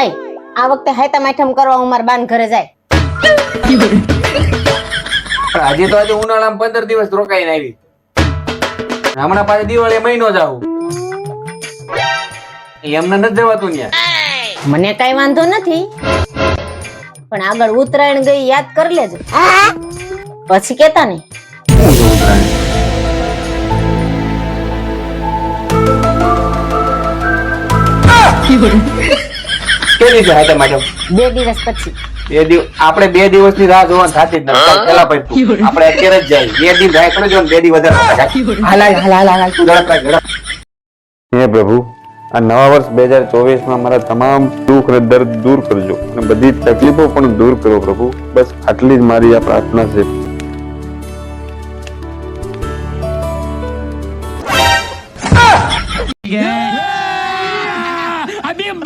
આય આ વખતે હાયતા માઠમ કરવા હું મારા બાન ઘરે જાય. હજી તો આજે ઉનાળામાં પંદર દિવસ રોકાઈને આવી. હમણાં પાછી દિવાળી મહિનો જ આવું. એમને નથી જવાતું ત્યાં મને કઈ વાંધો નથી. પણ આગળ ઉત્તરાયણ ગઈ યાદ કરી લેજો. પછી કેતા ને ઉત્તરાયણ? દિવસે હાથે માટે? બે દિવસ પછી. બે દિવસ આપણે બે દિવસની રાહ જોવાની થતી જ નથી. પેલા પછી આપણે અત્યારે જ જાય. બે દિન રાહ કરી જો બે દિવસ વધારે હાલા હાલા હાલ હે પ્રભુ આ નવા વર્ષ બે હજાર ચોવીસમાં મારા તમામ દુઃખ અને દર્દ દૂર કરજો. અને બધી તકલીફો પણ દૂર કરો પ્રભુ. બસ આટલી જ મારી આ પ્રાર્થના છે.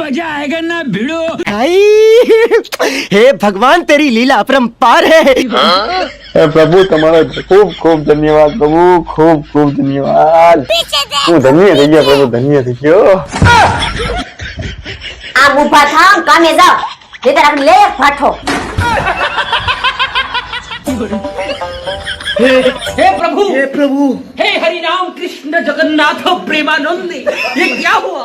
मज़ा आएगा ना भिड़ो। हे भगवान तेरी लीला अपरंपार है। हाँ? प्रभु तुम्हारा खूब खूब धन्यवाद प्रभु खूब खूब धन्यवाद। तू धन्य थी गया प्रभु धन्य थी गयो आप ऊपर था कामे जाओ। इधर आप ले फाठो हे हे प्रभु हे प्रभु। हे हरि राम कृष्ण जगन्नाथ प्रेमानंद ये क्या हुआ?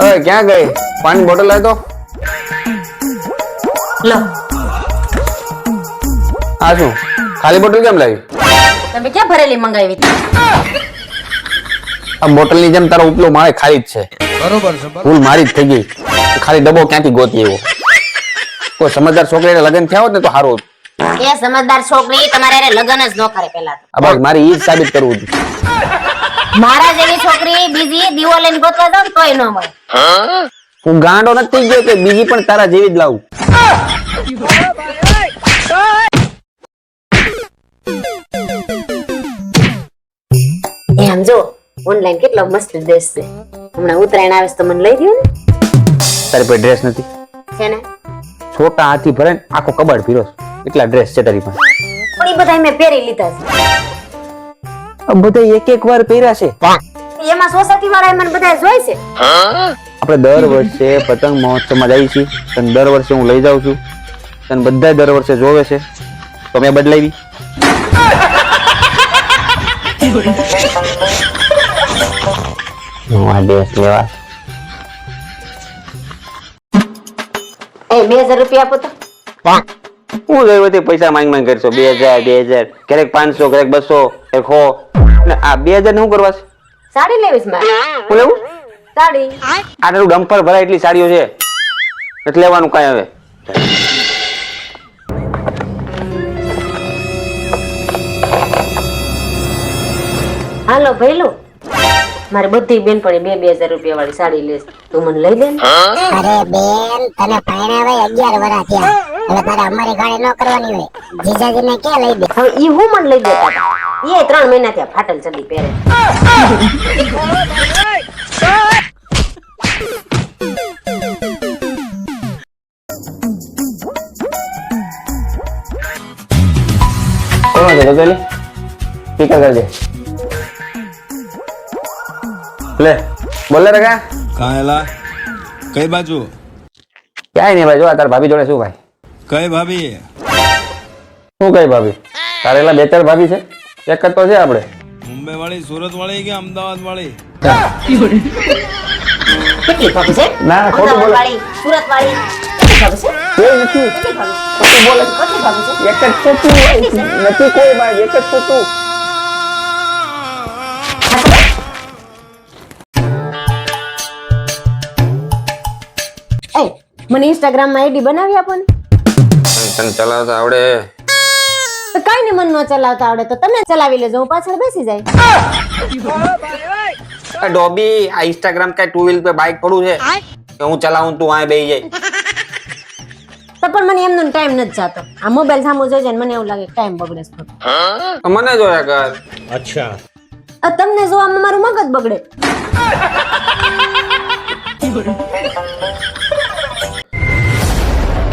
અરે ક્યાં ગઈ? પાણી બોટલ લાવ તો લો. આ શું? ખાલી બોટલ કેમ લાવી? તમે ક્યાં ભરેલી મંગાવી હતી? આ બોટલની જેમ તારો ઉપલો મારે ખાલી જ છે. બરોબર છે ભૂલ મારી જ થઈ ગઈ. ખાલી ડબ્બો ક્યાંથી ગોતી એવો? કોઈ સમજદાર છોકરીને લગ્ન થયા હોત ને તો સારું હતું. એ સમજદાર છોકરી તમારે લગ્ન જ ન કરે પેલા તો. મારી ઈ સાબિત કરવું હતું. મારા જેવી છોકરી બીજી દીવો લઈને ગોતવા જાવ તોય ન મળે. હું ગાંડો નથી ગયો કે બીજી પણ તારા જેવી જ લાવું. એમ જો ઓનલાઈન કેટલો મસ્ત ડ્રેસ છે. હમણાં ઉત્તરાયણ આવે તો મને લઈ દઉં ને. તારી પાસે ડ્રેસ નથી. છે ને? છોટા હાથી ભરે આખો કબાડ પીરો એટલા ડ્રેસ છે તારી પાસે. પણ એ બધા મેં પહેરી લીધા છે. બધા એક એક વાર પહેર્યા છે. એમાં સોસાયટી વાળા મને બધા જોઈ છે. આપણે દર વર્ષે પતંગ મહોત્સવમાં જઈએ છીએ. તને દર વર્ષે હું લઈ જાઉં છું. તને બધા દર વર્ષે જોવે છે. તો મેં બદલાવી. હું આ ડ્રેસ લેવા? એ બે હજાર રૂપિયા આપો તો. હું તે પૈસા માંગ માંગ કરશો? બે હજાર બે હજાર ક્યારેક પાંચસો ક્યારેક બસો ક્યારેક હો ને આ બે હજાર ને શું કરવા છે? સાડી લેવીશ મારે. હું લેવું? સાડી. આટલું ડમ્પર ભરાય એટલી સાડીઓ છે. એટલે લેવાનું કાંઈ હવે. હાલો ભઈલું મારે બધી બેન પણ બે બે હજાર રૂપિયા વાળી સાડી લેશ. તું મને લઈ દે અરે બેન તને પરણાવે અગિયાર વર્ષ થયા. એટલે તારે અમારી ગાડી ન કરવાની હોય. જીજાજીને કે લઈ દે? હવે ઈ હું મને લઈ દેતા હતા એ ત્રણ મહિના થયા ફાટલ ચડી પહેરે. કોણ છે ગગલી સ્પીકર કરજે લે બોલે રે કા? કાંઈલા કઈ બાજુ? ક્યાંય નહીં ભાઈ જો આ તાર ભાભી જોડે શું ભાઈ? કઈ ભાભી? શું કઈ ભાભી? તારે એટલા બે ચાર ભાભી છે? એક જ તો છે આપણે. મુંબઈ વાળી સુરત વાળી કે અમદાવાદ વાળી ભાભી છે? ના, ખોટું બોલે. સુરત વાળી એક જ છે? તું નથી કોઈ ભાઈ એક જ છે તું મને ઇન્સ્ટાગ્રામમાં આઈડી બનાવી આપો ને. તને ચલાવતા આવડે. તો કઈ ને મન ન ચલાવતા આવડે તો તમે ચલાવી લેજો હું પાછળ બેસી જાય. ડોબી આ ઇન્સ્ટાગ્રામ કઈ ટુ વ્હીલ પે બાઇક પડું છે. કે હું ચલાવું તું આ બેહી જાય. તો પણ મને એમનો ટાઈમ નથી જાતો. આ મોબાઈલ સામો ને મને એવું લાગે ટાઈમ બગડે છે. મને જોયા કર. આ તમને જોવામાં મારું મગજ બગડે.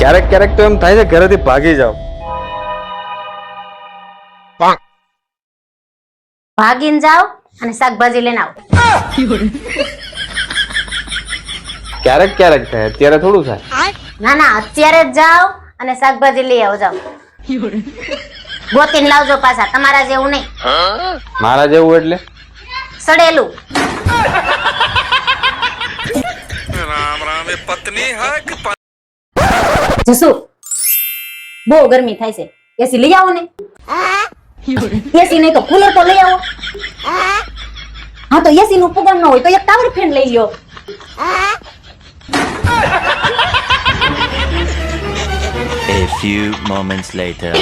ક્યારેક ક્યારેક તો એમ થાય છે ઘરેથી ભાગી જાવ ભાગીને જાઓ અને શાકભાજી લઈને આવો. ક્યારેક ક્યારેક થાય અત્યારે થોડું થાય. ના ના અત્યારે જ જાઓ અને શાકભાજી લઈ આવો જાઓ. ગોતીને લાવજો પાછા તમારા જેવું નહીં. મારા જેવું એટલે? સડેલું. જસુ બહુ ગરમી થાય છે. એસી લઈ આવો ને. એસી નહીં તો કુલર તો લઈ આવો. હા તો એસી નું પગાર ન હોય તો એક ટાવર ફેન લઈ લ્યો. A few moments later.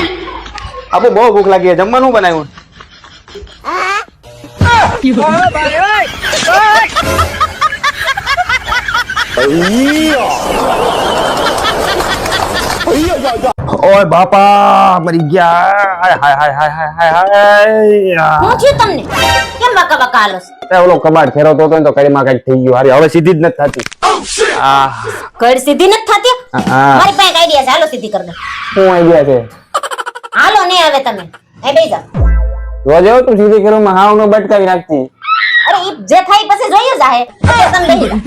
આપો બહુ ભૂખ લાગી છે. જમવાનું બનાવ્યું? ઓય બાપા મરી ગયા. હાય હાય હાય હાય હાય હાય હાય. હું છું તમને. કેમ બકા બકા આલો? તે ઓલો કબાટ ફેરવતો હતો ને તો કડીમાં કંઈક થઈ ગયું હારી. હવે સીધી જ નથી થતી. આ કડ સીધી નથી થતી? મારી પાસે આઈડિયા છે. હાલો સીધી કર દે. શું આઈડિયા છે? હાલો ને હવે તમે. એ જાઓ. રોજ એવો તું સીધી કરું માં હાવ નો બટકાવી નાખતી. અરે ઈ જે થાય પછી જોઈએ જાહે. તમે જાઓ.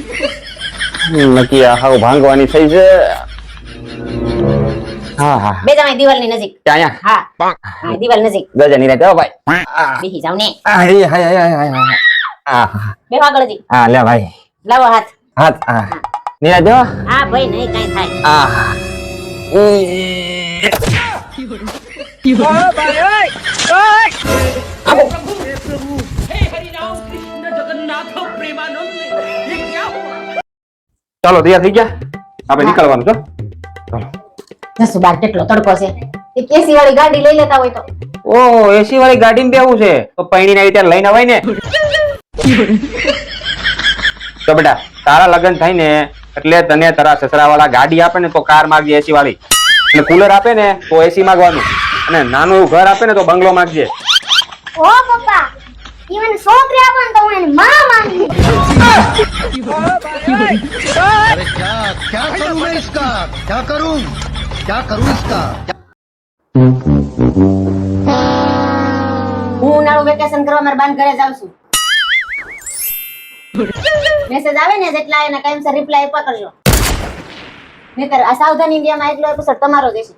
નક્કી આ હાવ ભાંગવાની થઈ છે. હા હા બે જણા દિવાલની નજીક. દિવાલ નજીક. ગજાની રે ભાઈ. બેહી જાવ ને. બે વાગળજી હા લે ભાઈ. લાવો હાથ. હાથ નીરા દો હા ભાઈ નહીં કાઈ થાય. ચાલો તૈયાર થઈ ગયા? આપણે નીકળવાનું છો જસુ બાર કેટલો તડકો છે. એ કેસી વાળી ગાડી લઈ લેતા હોય તો. ઓહો એસી વાળી ગાડી બેવું છે? તો પૈણી આવી ત્યારે લઈને અવાય ને. તો બેટા તારા લગ્ન થઈ ને એટલે તને તારા સસરા વાળા ગાડી આપે ને તો કાર માગજે એસી વાળી. અને કુલર આપે ને તો એસી માગવાનું. અને નાનું એવું ઘર આપે ને તો બંગલો માગજે. ઓ પપ્પા ક્યા કરું મેં ક્યા કરું? क्या करूं इसका હું ઉનાળુ વેકેશન કરવા મારા બાન ઘરે જાઉં છું મેસેજ આવે ને જેટલા એને કાયમસર રિપ્લાય આપ્યા કરજો નહીતર આ સાવધાન ઇન્ડિયામાં એટલો એપિસોડ તમારો જ હશે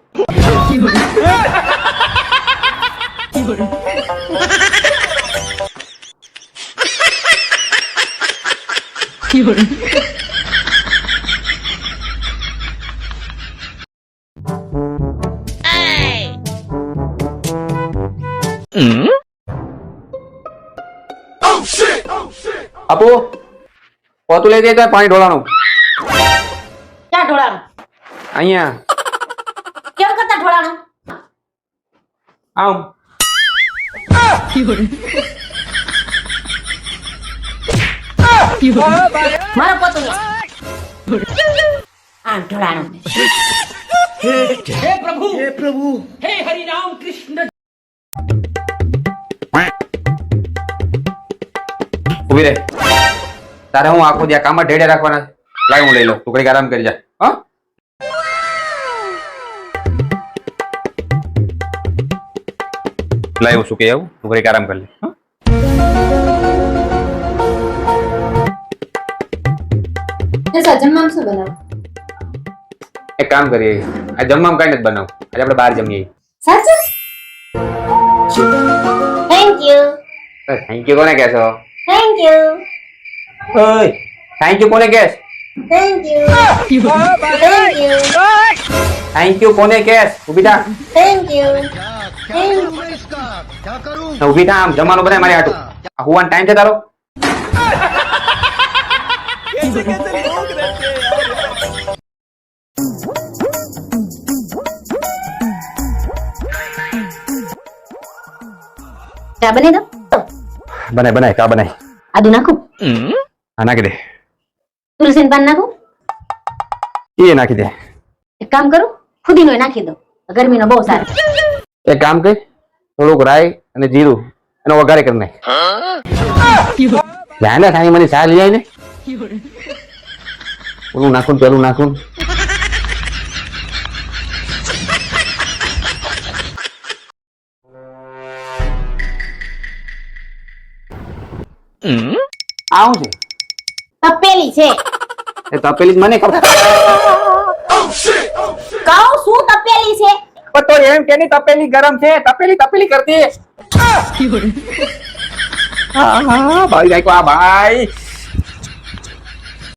આપો કોતું લઈ જાય પાણી ઢોળાનું ક્યાં ઢોળાનું અહીંયા. કેમ કરતા ઢોળાનું આમ. મારો પોતું આમ ઢોળાનું હે પ્રભુ. હે પ્રભુ. હે હરિ રામ કૃષ્ણ. ઊભી રહે. તારે હું આખો દિવસ કામમાં ઢેડે રાખવાના છે. લાય હું લઈ લઉં. તું ઘડીક આરામ કરી જા. હા? લાય હું શું કે આવું. તું ઘડીક આરામ કરી લે. હા? જમવામાં શું બનાવ? એક કામ કરીએ. આ જમવામાં કઈ નથી બનાવ. આજે આપણે બહાર જમીએ. સાચું થેન્ક યુ થેન્ક યુ કોને કહેશો? થેન્ક યુ ઓય થેન્ક યુ કોને case? Thank you thank you thank you કોને કેસ? ઊભી થા. થેન્ક યુ ઊભી થા આમ જમાનો બને મારી આટું તારો? બને દો. બનાય બનાય ચા બનાય. આદુ નાખું? નાખી દે તુલસીનું પાન નાખું એ નાખી દે એક કામ કરું ફુદીનો નાખી દો ગરમીનો બહુ સારો એક કામ કર થોડુંક રાઈ અને જીરું એનો વઘારે કરી નાખ જાય ને ખાઈ મને ચા લઈ આય ને ઓલું નાખું પેલું નાખું આવું છે તપેલી છે. એ તપેલી જ મને ખબર. કહું શું તપેલી છે? પણ તો એમ કે ની તપેલી ગરમ છે. તપેલી તપેલી કરતી. હા હા ભાઈ ભાઈ આ ભાઈ.